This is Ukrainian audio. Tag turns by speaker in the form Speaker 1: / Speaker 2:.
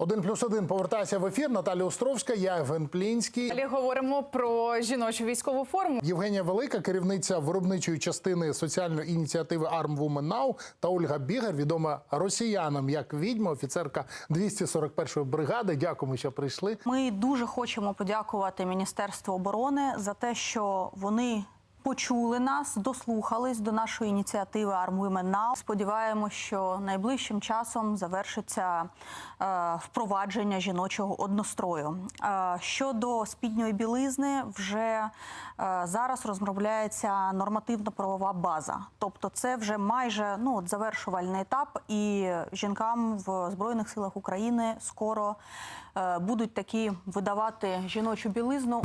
Speaker 1: Один плюс один повертається в ефір. Наталя Островська, я Євген Плінський.
Speaker 2: Далі говоримо про жіночу військову форму.
Speaker 1: Євгенія Велика, керівниця виробничої частини соціальної ініціативи Arm Women Now та Ольга Бігер, відома росіянам як відьма, офіцерка 241-ї бригади. Дякуємо, що прийшли.
Speaker 3: Ми дуже хочемо подякувати Міністерству оборони за те, що вони почули нас, дослухались до нашої ініціативи Arm Women Now. Сподіваємось, що найближчим часом завершиться е, впровадження жіночого однострою. Е, щодо спідньої білизни, вже е, зараз розробляється нормативно-правова база. Тобто, це вже майже ну от завершувальний етап, і жінкам в збройних силах України скоро будуть такі видавати жіночу білизну.